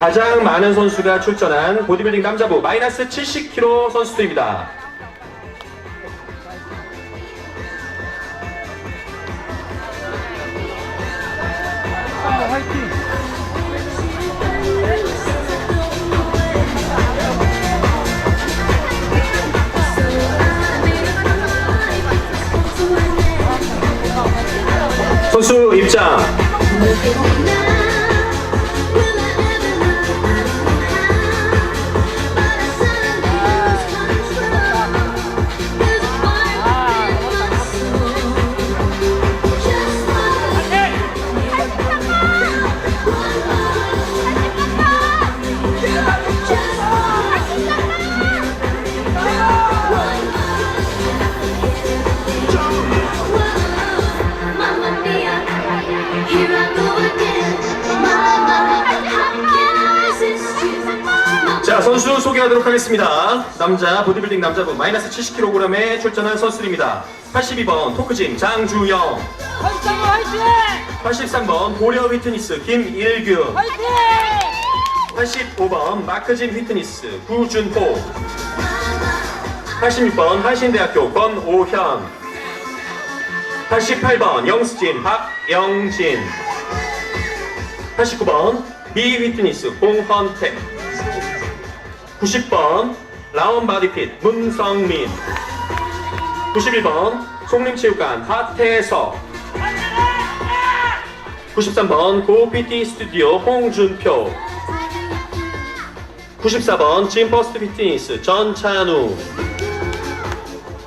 가장 많은 선수가 출전한 보디빌딩 남자부 마이너스 70kg 선수들입니다. 선수 입장. 자, 선수 소개하도록 하겠습니다. 남자 보디빌딩 남자부 마이너스 70kg에 출전한 선수입니다. 82번 토크짐 장주영, 화이팅! 화이팅! 83번 고려 휘트니스 김일규, 화이팅! 85번 마크짐 휘트니스 구준호, 86번 한신대학교 권오현, 88번 영수진 박영진, 89번 미 휘트니스 홍헌택, 90번 라운 바디핏 문성민. 91번 송림체육관 하태석 93번 고PT 스튜디오 홍준표. 94번 짐퍼스트 피트니스 전찬우.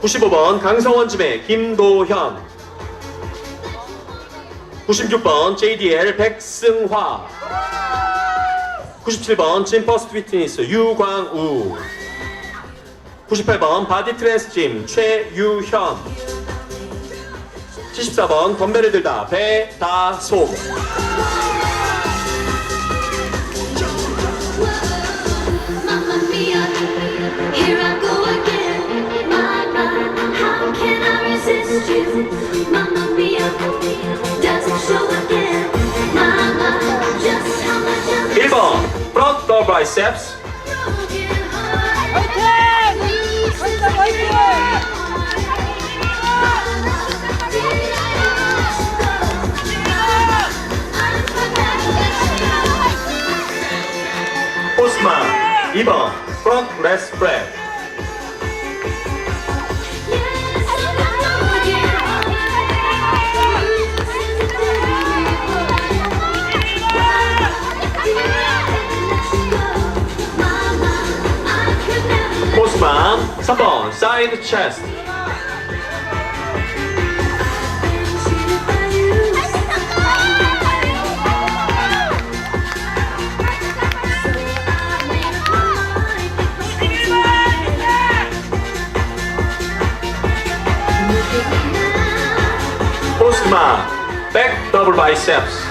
95번 강성원짐의 김도현. 96번 JDL 백승화 97번 짐퍼스트 피트니스 유광우 98번 바디 트랜스 짐 최유현 74번 덤벨을 들다 배다솜 resist you? Mamma mia, biceps. Usman, 2번, front left spread. 포스만 3번 side chest 포스만 back double biceps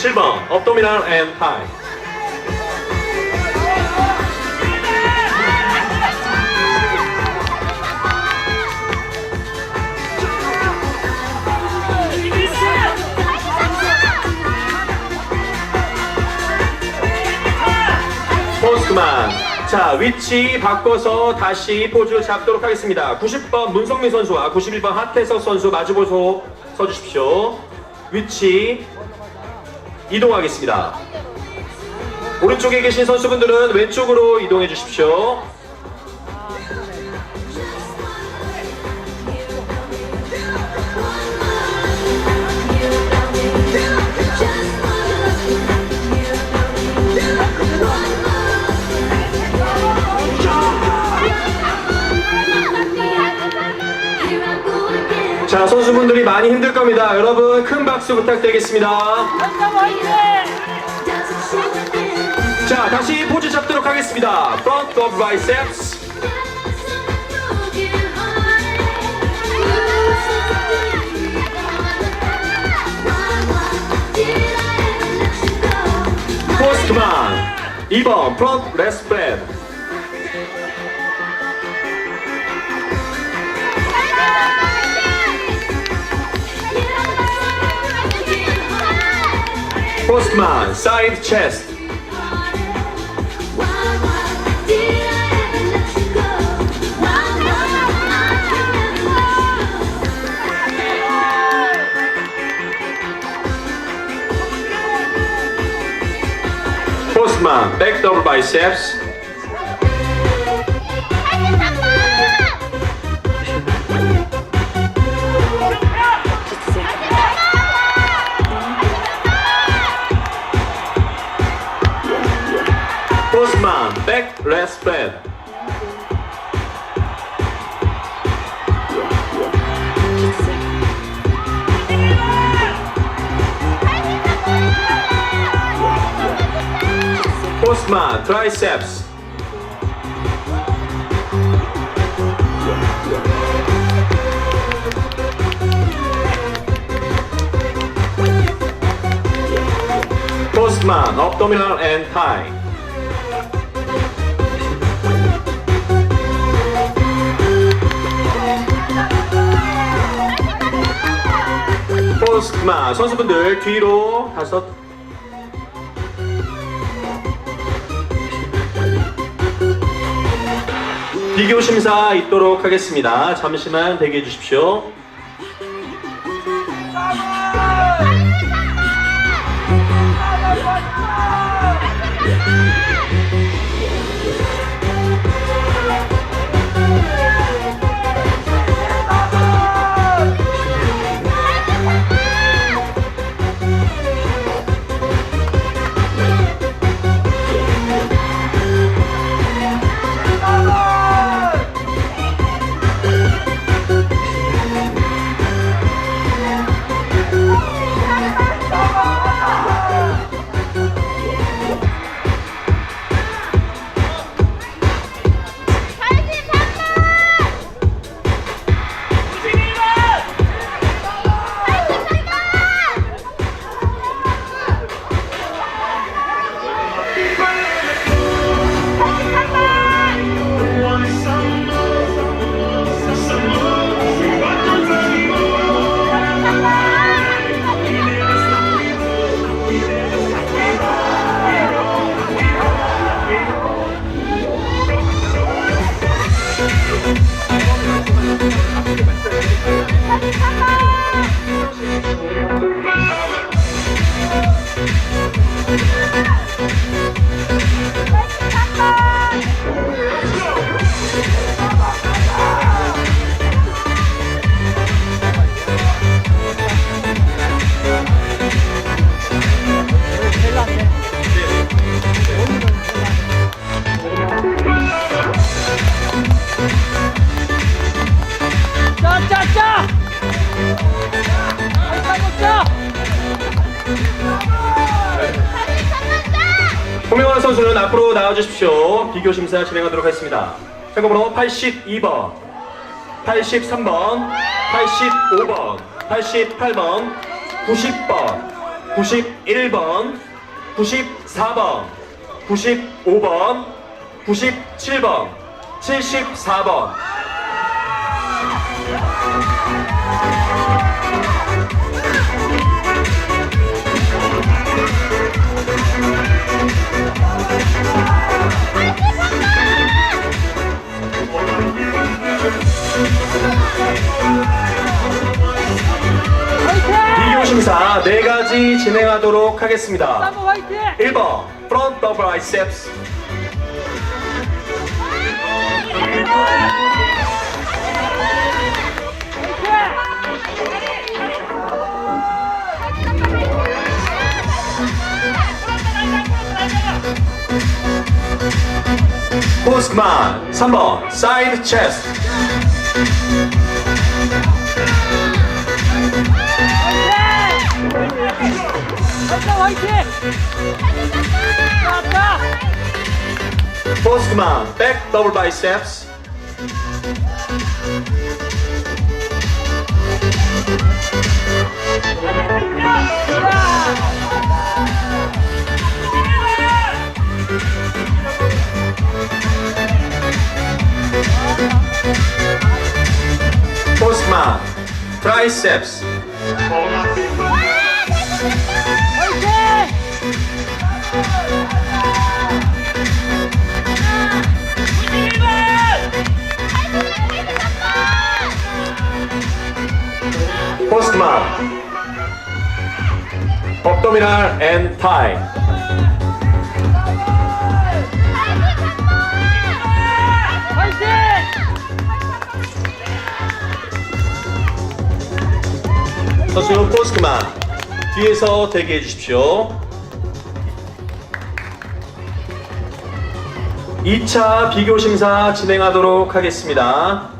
포스만 7번 abdominal and high. 포스만 자 위치 바꿔서 다시 포즈 잡도록 하겠습니다. 90번 문성민 선수와 91번 하태석 선수 마주보소 서주십시오. 위치 이동하겠습니다. 오른쪽에 계신 선수분들은 왼쪽으로 이동해 주십시오 자, 선수분들이 많이 힘들 겁니다. 여러분, 큰 박수 부탁드리겠습니다. 자, 다시 포즈 잡도록 하겠습니다. Front of biceps. 포스트만. 2번, front rest spread. 포스트 만, side chest. 포스트만, back double biceps. Back rest spread. 포스트만, triceps. 포스트만, abdominal and thigh. 포스트만, 선수분들 뒤로 다섯 비교 심사 있도록 하겠습니다. 잠시만 대기해 주십시오. Thank 홍명환 선수는 앞으로 나와 주십시오. 비교 심사 진행하도록 하겠습니다. 참고번호 82번, 83번, 85번, 88번, 90번, 91번, 94번, 95번, 97번, 74번. 네 가지 진행하도록 하겠습니다. 한번 화이팅! 1번 front double biceps 포스트만 3번 side chest 화이팅! 왔다! 포스트만 백 더블 바이셉스 포스트만 트라이셉스 포스트만 업도미널 앤 타이 화이팅! 선수 포스트만 뒤에서 대기해 주십시오. 2차 비교 심사 진행하도록 하겠습니다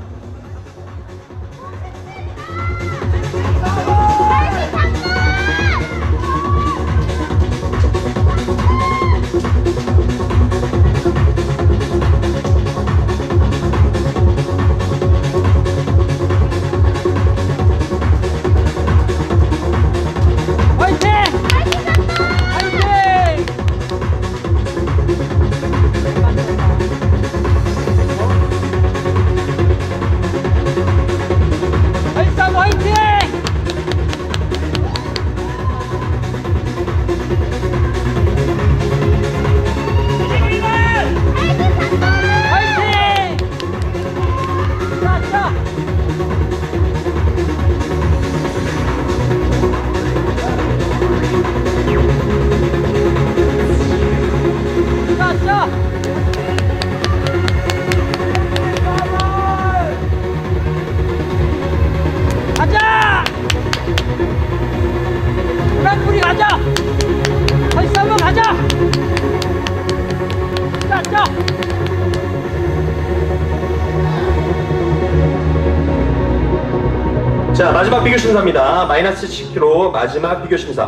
자 마지막 비교 심사입니다. 마이너스 10kg 마지막 비교 심사.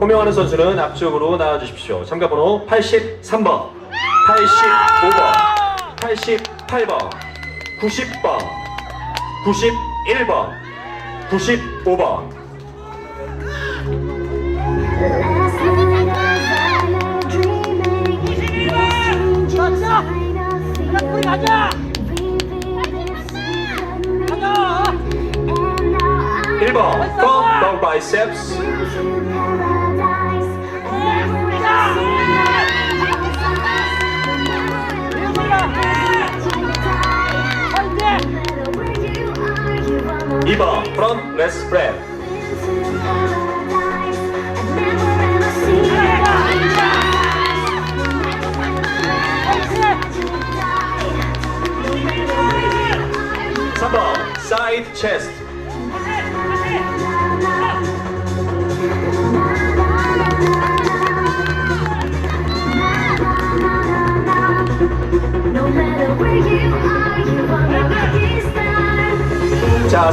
호명하는 선수는 앞쪽으로 나와주십시오. 참가번호 83번 85번 88번 90번 91번 95번 biceps 화이팅! 2번 front leg spread 화이팅! 3번 side chest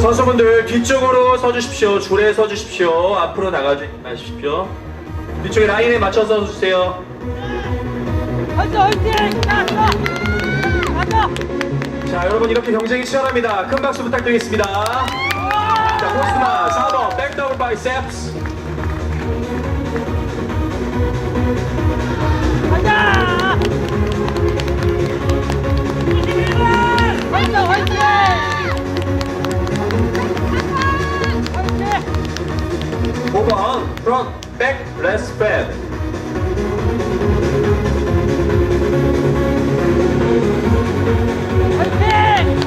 선수분들 뒤쪽으로 서주십시오 줄에 서주십시오 앞으로 나가지 마십시오 뒤쪽에 라인에 맞춰서 서주세요 화이팅! 화이팅! 자, 자! 가자! 자 여러분 이렇게 경쟁이 치열합니다 큰 박수 부탁드리겠습니다 자 포스트만 4번 백더블 바이셉스 가자! 화이팅! 화이팅! 화이팅! 5번 프론트 백 레스 스프레드 화이팅!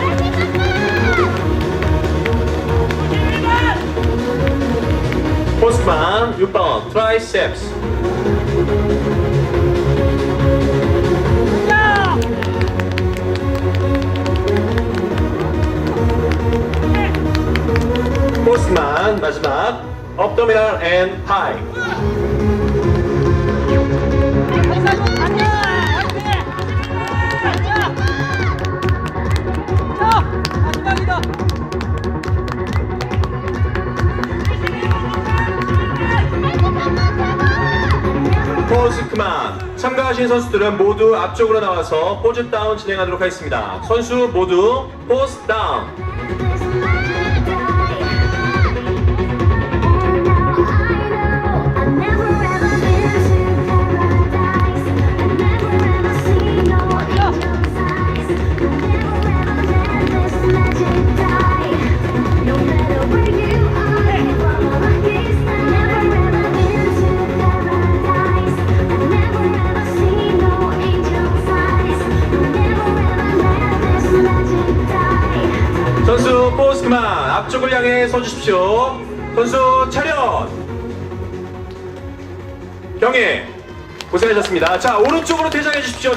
포스트만 6번 트라이셉스 참가하신 선수들은 모두 앞쪽으로 나와서 포즈 다운 진행하도록 하겠습니다. 선수 모두 포즈 다운. 주십시오. 선수 차렷. 경례. 고생하셨습니다. 자, 오른쪽으로 퇴장해 주십시오.